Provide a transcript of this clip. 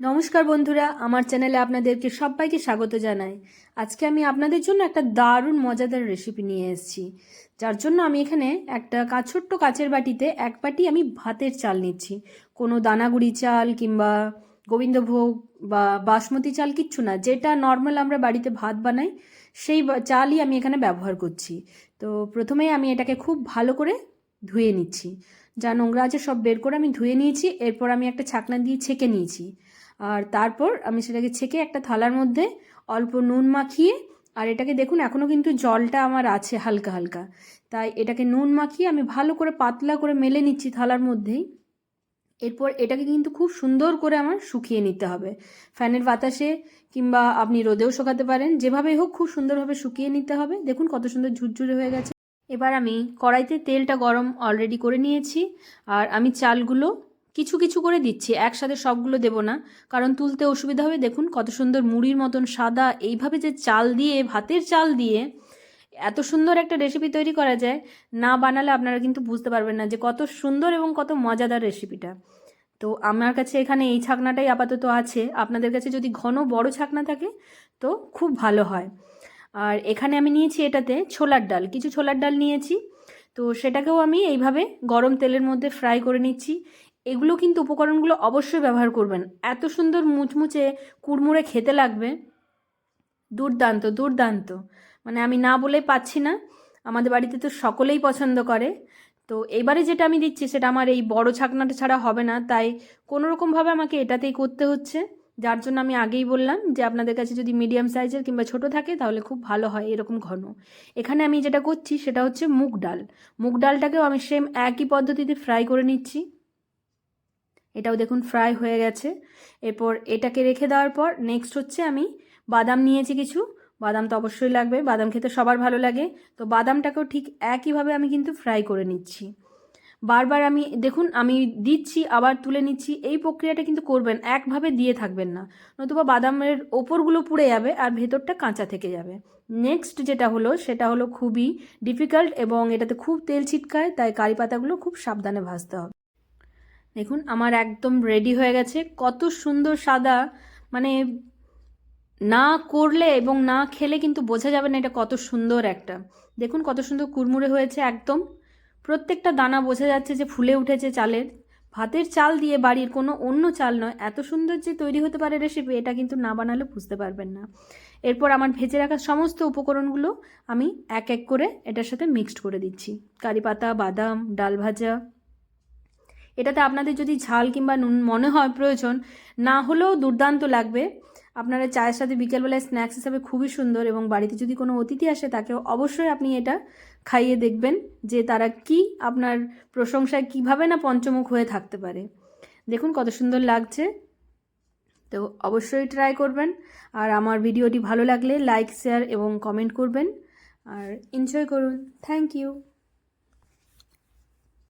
নমস্কার বন্ধুরা, আমার চ্যানেলে আপনাদেরকে সবাইকে স্বাগত জানাই। আজকে আমি আপনাদের জন্য একটা দারুণ মজাদার রেসিপি নিয়ে এসেছি। যার জন্য আমি এখানে একটা কা, ছোট্ট কাচের বাটিতে এক বাটি আমি ভাতের চাল নিচ্ছি। কোনো দানাগুড়ি চাল কিংবা গোবিন্দভোগ বা বাসমতি চাল কিচ্ছু না, যেটা নর্মাল আমরা বাড়িতে ভাত বানাই, সেই চালই আমি এখানে ব্যবহার করছি। তো প্রথমেই আমি এটাকে খুব ভালো করে ধুয়ে নিচ্ছি। যা নোংরা আছে সব বের করে আমি ধুয়ে নিয়েছি, এরপর আমি একটা ছাকনা দিয়ে ছেঁকে নিয়েছি। আর তারপর আমি সেটাকে ছেঁকে একটা থালার মধ্যে অল্প নুন মাখিয়ে, আর এটাকে দেখুন এখনও কিন্তু জলটা আমার আছে হালকা হালকা। তাই এটাকে নুন মাখিয়ে আমি ভালো করে পাতলা করে মেলে নিচ্ছি থালার মধ্যেই। এরপর এটাকে কিন্তু খুব সুন্দর করে আমার শুকিয়ে নিতে হবে। ফ্যানের বাতাসে কিংবা আপনি রোদেও শুকাতে পারেন যেভাবেই হোক খুব সুন্দরভাবে শুকিয়ে নিতে হবে। দেখুন কত সুন্দর ঝুরঝুরে হয়ে গেছে। এবার আমি কড়াইতে তেলটা গরম অলরেডি করে নিয়েছি, আর আমি চালগুলো কিছু কিছু করে দিচ্ছি, একসাথে সবগুলো দেব না। কারণ তুলতে অসুবিধা হবে, দেখুন কত সুন্দর মুড়ির মতন সাদা, এইভাবে যে চাল দিয়ে, ভাতের চাল দিয়ে এত সুন্দর একটা রেসিপি তৈরি করা যায়, না বানালে আপনারা কিন্তু বুঝতে পারবেন না যে কত সুন্দর এবং কত মজাদার রেসিপিটা তো আমার কাছে এখানে এই ছাকনাটাই আপাতত আছে। আপনাদের কাছে যদি ঘন বড় ছাকনা থাকে, তো খুব ভালো হয়। আর এখানে আমি নিয়েছি এটাতে ছোলার ডাল, কিছু ছোলার ডাল নিয়েছি। তো সেটাকেও আমি এইভাবে গরম তেলের মধ্যে ফ্রাই করে নিচ্ছি। এগুলো কিন্তু উপকরণগুলো অবশ্যই ব্যবহার করবেন। এত সুন্দর মুচমুচে কুড়মুড়ে খেতে লাগবে। দুর্দান্ত দুর্দান্ত। মানে আমি না বলে পাচ্ছি না। আমাদের বাড়িতে তো সকলেই পছন্দ করে। তো এবারে যেটা আমি দিচ্ছি, সেটা আমার এই বড় ছাকনাটা ছাড়া হবে না। তাই কোনো রকমভাবে আমাকে এটাতেই করতে হচ্ছে। যার জন্য আমি আগেই বললাম যে আপনাদের কাছে যদি মিডিয়াম সাইজের কিংবা ছোট থাকে, তাহলে খুব ভালো হয় এরকম ঘন। এখানে আমি যেটা করছি, সেটা হচ্ছে মুগ ডাল। মুগ ডালটাকেও আমি সেম একই পদ্ধতিতে ফ্রাই করে নিচ্ছি। এটাও দেখুন ফ্রাই হয়ে গেছে। এরপর এটাকে রেখে দেওয়ার পর নেক্সট হচ্ছে আমি বাদাম নিয়েছি কিছু। বাদাম তো অবশ্যই লাগবে, বাদাম খেতে সবার ভালো লাগে। তো বাদামটাকেও ঠিক একইভাবে আমি কিন্তু ফ্রাই করে নিচ্ছি। বারবার আমি, দেখুন আমি দিচ্ছি, আবার তুলে নিচ্ছি, এই প্রক্রিয়াটা কিন্তু করবেন, একভাবে দিয়ে থাকবেন না। নতুবা বাদামের ওপরগুলো পুড়ে যাবে আর ভেতরটা কাঁচা থেকে যাবে। নেক্সট যেটা হলো, সেটা হলো খুবই ডিফিকাল্ট এবং এটাতে খুব তেল ছিটকায়, তাই কারি পাতাগুলো খুব সাবধানে ভাজতে হবে। দেখুন, আমার একদম রেডি হয়ে গেছে। কত সুন্দর সাদা মানে না করলে এবং না খেলে কিন্তু বোঝা যাবে না এটা কত সুন্দর একটা। দেখুন, কত সুন্দর কুড়মুড়ে হয়েছে একদম। প্রত্যেকটা দানা বোঝা যাচ্ছে যে ফুলে উঠেছে চালের। ভাতের চাল দিয়ে বাড়ির কোনো অন্য চাল নয়। এত সুন্দর যে তৈরি হতে পারে রেসিপি এটা কিন্তু না বানালে বুঝতে পারবেন না। এরপর আমার ভেজে রাখা সমস্ত উপকরণগুলো আমি এক এক করে এটার সাথে মিক্সড করে দিচ্ছি। কারি পাতা, বাদাম, ডাল ভাজা এটাতে আপনাদের যদি ঝাল কিংবা নুন মনে হয় প্রয়োজন, না হলেও দুর্দান্ত লাগবে। আপনারা চায়ের সাথে বিকেলবেলায় স্ন্যাক্স হিসাবে খুবই সুন্দর এবং বাড়িতে যদি কোনো অতিথি আসে, তাকেও অবশ্যই আপনি এটা খাইয়ে দেখবেন যে তারা কি আপনার প্রশংসায় কীভাবে না পঞ্চমুখ হয়ে থাকতে পারে। দেখুন কত সুন্দর লাগছে। তো অবশ্যই ট্রাই করবেন। আর আমার ভিডিওটি ভালো লাগলে লাইক শেয়ার এবং কমেন্ট করবেন। আর এনজয় করুন। Thank you